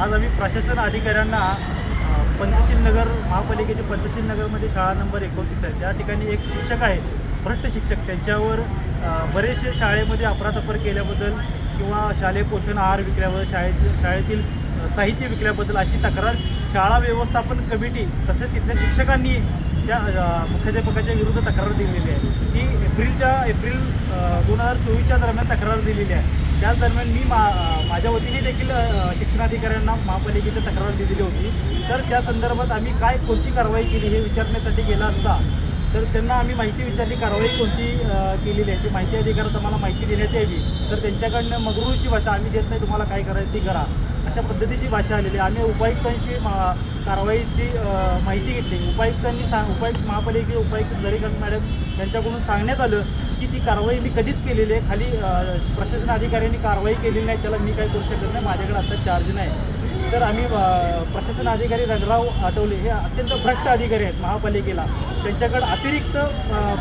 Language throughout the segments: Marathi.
आज आम्ही प्रशासन अधिकाऱ्यांना पंचशील नगर महापालिकेचे पंचशील नगरमध्ये शाळा नंबर एकोणतीस आहे. त्या ठिकाणी एक शिक्षक आहे भ्रष्ट शिक्षक त्यांच्यावर बरेचसे शाळेमध्ये अपराधपर केल्याबद्दल किंवा शालेय पोषण आहार विकल्यावर शाळेतील शाळेतील साहित्य विकल्याबद्दल अशी तक्रार शाळा व्यवस्थापन कमिटी तसेच तिथल्या शिक्षकांनी त्या मुख्याध्यापकाच्या विरुद्ध तक्रार दिलेली आहे. ती एप्रिलच्या एप्रिल दोन हजार चोवीसच्या दरम्यान तक्रार दिलेली आहे. त्याच दरम्यान मी मा माझ्या वतीने देखील शिक्षणाधिकाऱ्यांना महापालिकेची तक्रार दिलेली होती. तर त्या संदर्भात आम्ही काय कोणती कारवाई केली हे विचारण्यासाठी गेला असता तर त्यांना आम्ही माहिती विचारली कारवाई कोणती केलेली आहे. ती माहिती अधिकारात आम्हाला माहिती देण्यात यावी. तर त्यांच्याकडनं मगरूची भाषा आम्ही देत नाही तुम्हाला काय करायचं ती करा. अशा पद्धतीची भाषा आलेली आहे. आम्ही उपायुक्तांशी मा- कारवाईची माहिती घेतली. उपायुक्तांनी सांग उपायुक्त महापालिके उपायुक्त दरेकरण मॅडम यांच्याकडून सांगण्यात आलं की ती कारवाई मी कधीच केलेली आहे खाली प्रशासन अधिकाऱ्यांनी कारवाई केलेली नाही. त्याला मी काय करू शकत नाही. माझ्याकडे आता चार्ज नाही. तर आम्ही प्रशासन अधिकारी रंगराव आठवले हे अत्यंत भ्रष्ट अधिकारी आहेत महापालिकेला. त्यांच्याकडे अतिरिक्त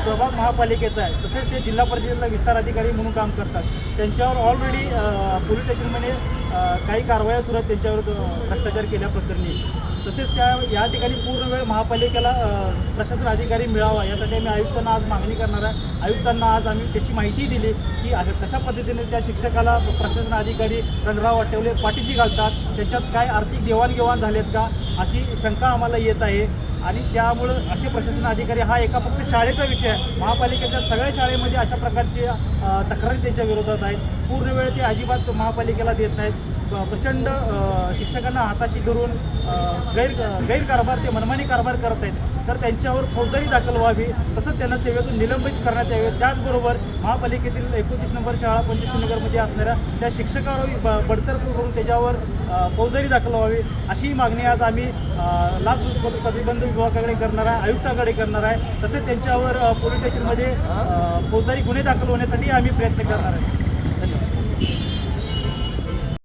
प्रभाग महापालिकेचा आहे. तसेच ते जिल्हा परिषदेला विस्तार अधिकारी म्हणून काम करतात. त्यांच्यावर ऑलरेडी पोलीस स्टेशनमध्ये काही कारवाया सुरू आहेत. त्यांच्यावर भ्रष्टाचार केल्याप्रकरणी. तसेच त्या या ठिकाणी पूर्ण वेळ महापालिकेला प्रशासन अधिकारी मिळावा यासाठी आम्ही आयुक्तांना आज मागणी करणार आहे. आयुक्तांना आज आम्ही त्याची माहिती दिली की आज कशा पद्धतीने त्या शिक्षकाला प्रशासन अधिकारी रंगराव आठवले पाठीशी घालतात त्याच्यात काय आर्थिक देवाणघेवाण झालेत का अशी शंका आम्हाला येत आहे. आणि त्यामुळं असे प्रशासन अधिकारी हा एका फक्त शाळेचा विषय आहे. महापालिकेच्या सगळ्या शाळेमध्ये अशा प्रकारची तक्रारी त्यांच्या विरोधात आहेत. पूर्ण वेळ ते अजिबात महापालिकेला देत नाहीत. प्रचंड शिक्षकांना हाताशी धरून गैर गैरकारभार ते मनमानी कारभार करत आहेत. तर त्यांच्यावर फौजदारी दाखल व्हावी तसंच त्यांना सेवेतून निलंबित करण्यात यावे. त्याचबरोबर महापालिकेतील एकोणतीस नंबर शाळा पंचशीनगरमध्ये असणाऱ्या त्या शिक्षकावर ब- बडतर्फ करून त्याच्यावर फौजदारी दाखल व्हावी अशी मागणी आज आम्ही अ, लाच प्रतिबंध विभागाकडे करणार आहे आयुक्ताकडे करणार आहे. तसेच त्यांच्यावर पोलीस स्टेशनमध्ये फौजदारी गुन्हे दाखल होण्यासाठी आम्ही प्रयत्न करणार आहे.